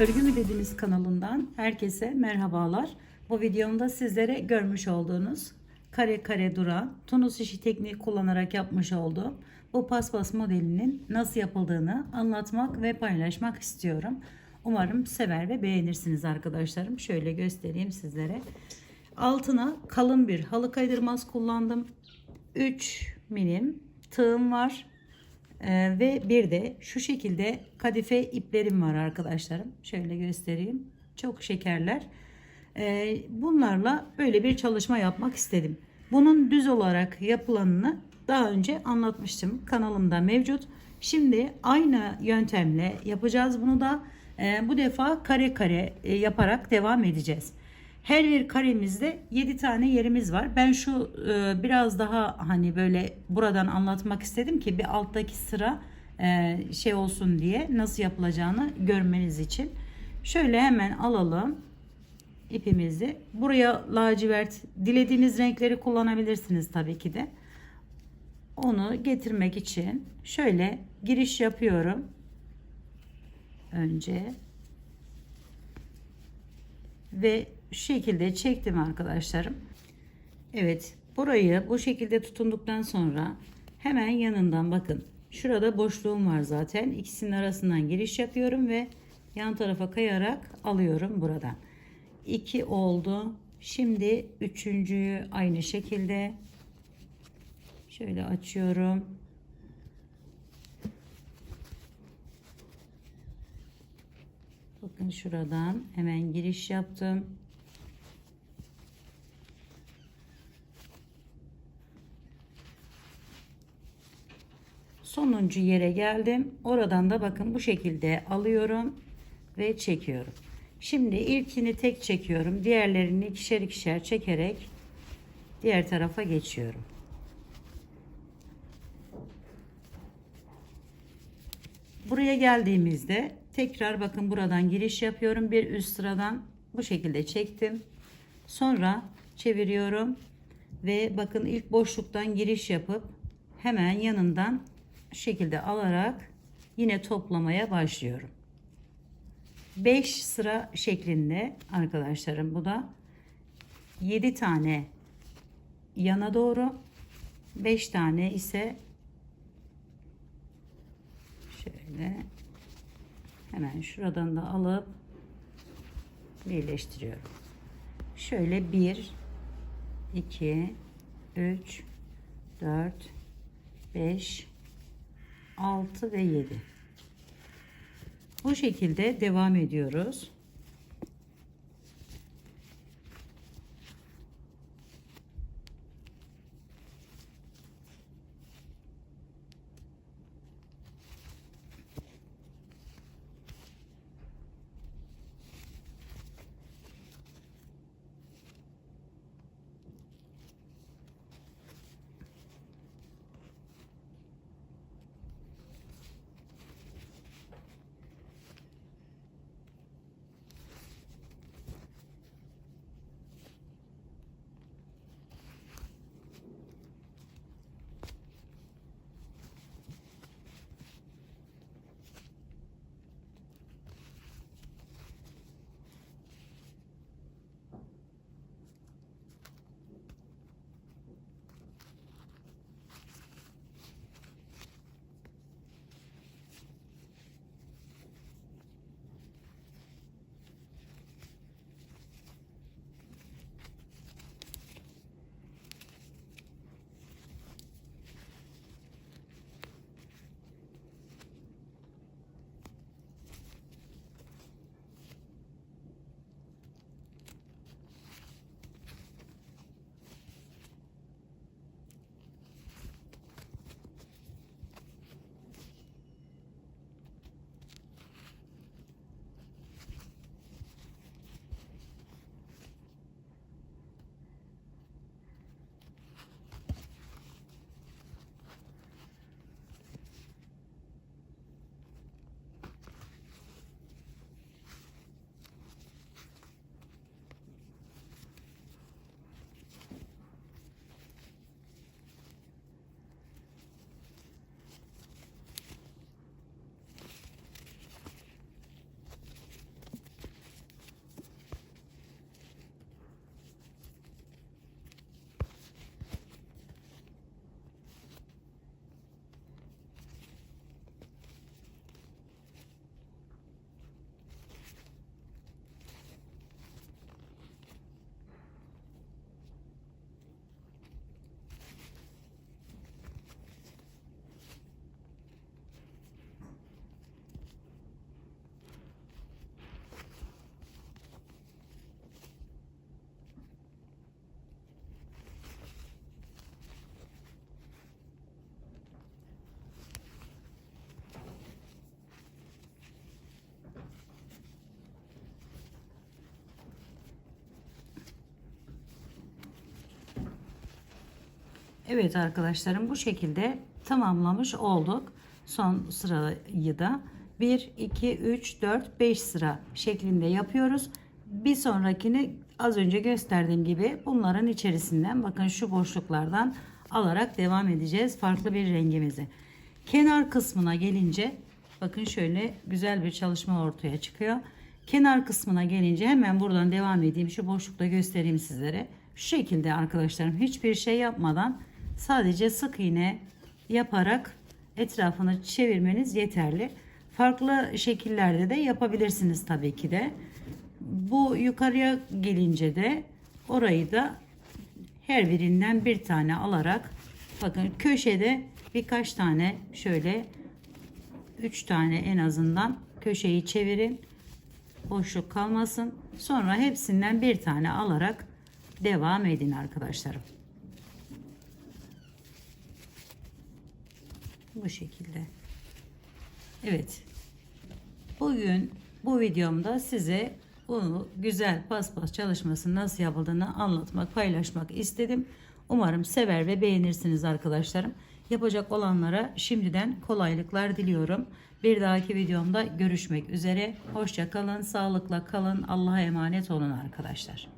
Örgü mü dediniz kanalından herkese merhabalar. Bu videomda sizlere görmüş olduğunuz kare kare duran tunus işi tekniği kullanarak yapmış olduğum bu paspas modelinin nasıl yapıldığını anlatmak ve paylaşmak istiyorum. Umarım sever ve beğenirsiniz arkadaşlarım. Şöyle göstereyim sizlere. Altına kalın bir halı kaydırmaz kullandım. 3 milim tığım var. Ee, ve bir de şu şekilde kadife iplerim var arkadaşlarım. Şöyle göstereyim. Çok şekerler. Ee, bunlarla böyle bir çalışma yapmak istedim. Bunun düz olarak yapılanını daha önce anlatmıştım. Kanalımda mevcut. Şimdi aynı yöntemle yapacağız bunu da. Ee, bu defa kare kare e, yaparak devam edeceğiz. Her bir karemizde 7 tane yerimiz var. Ben şu e, biraz daha hani böyle buradan anlatmak istedim ki bir alttaki sıra e, şey olsun diye nasıl yapılacağını görmeniz için. Şöyle hemen alalım ipimizi. Buraya lacivert dilediğiniz renkleri kullanabilirsiniz tabii ki de. Onu getirmek için şöyle giriş yapıyorum. Önce ve şekilde çektim arkadaşlarım. Evet burayı bu şekilde tutunduktan sonra hemen yanından bakın. Şurada boşluğum var zaten. İkisinin arasından giriş yapıyorum ve yan tarafa kayarak alıyorum buradan. 2 oldu. Şimdi üçüncüyü aynı şekilde şöyle açıyorum. Bakın şuradan hemen giriş yaptım. Sonuncu yere geldim. Oradan da bakın bu şekilde alıyorum ve çekiyorum. Şimdi ilkini tek çekiyorum. Diğerlerini ikişer ikişer çekerek diğer tarafa geçiyorum. Buraya geldiğimizde tekrar bakın buradan giriş yapıyorum. Bir üst sıradan bu şekilde çektim. Sonra çeviriyorum ve bakın ilk boşluktan giriş yapıp hemen yanından şekilde alarak yine toplamaya başlıyorum. 5 sıra şeklinde arkadaşlarım bu da 7 tane yana doğru 5 tane ise şöyle hemen şuradan da alıp birleştiriyorum. Şöyle 1 2 3 4 5 6 ve 7 bu şekilde devam ediyoruz. Evet arkadaşlarım bu şekilde tamamlamış olduk. Son sırayı da 1, 2, 3, 4, 5 sıra şeklinde yapıyoruz. Bir sonrakini az önce gösterdiğim gibi bunların içerisinden bakın şu boşluklardan alarak devam edeceğiz farklı bir rengimizi. Kenar kısmına gelince bakın şöyle güzel bir çalışma ortaya çıkıyor. Kenar kısmına gelince hemen buradan devam edeyim. Şu boşlukta göstereyim sizlere. Şu şekilde arkadaşlarım hiçbir şey yapmadan sadece sık iğne yaparak etrafını çevirmeniz yeterli. Farklı şekillerde de yapabilirsiniz tabii ki de. Bu yukarıya gelince de orayı da her birinden bir tane alarak bakın köşede birkaç tane şöyle 3 tane en azından köşeyi çevirin. Boşluk kalmasın. Sonra hepsinden bir tane alarak devam edin arkadaşlarım. Bu şekilde. Evet. Bugün bu videomda size bunu güzel paspas çalışması nasıl yapıldığını anlatmak, paylaşmak istedim. Umarım sever ve beğenirsiniz arkadaşlarım. Yapacak olanlara şimdiden kolaylıklar diliyorum. Bir dahaki videomda görüşmek üzere. Hoşça kalın, sağlıkla kalın. Allah'a emanet olun arkadaşlar.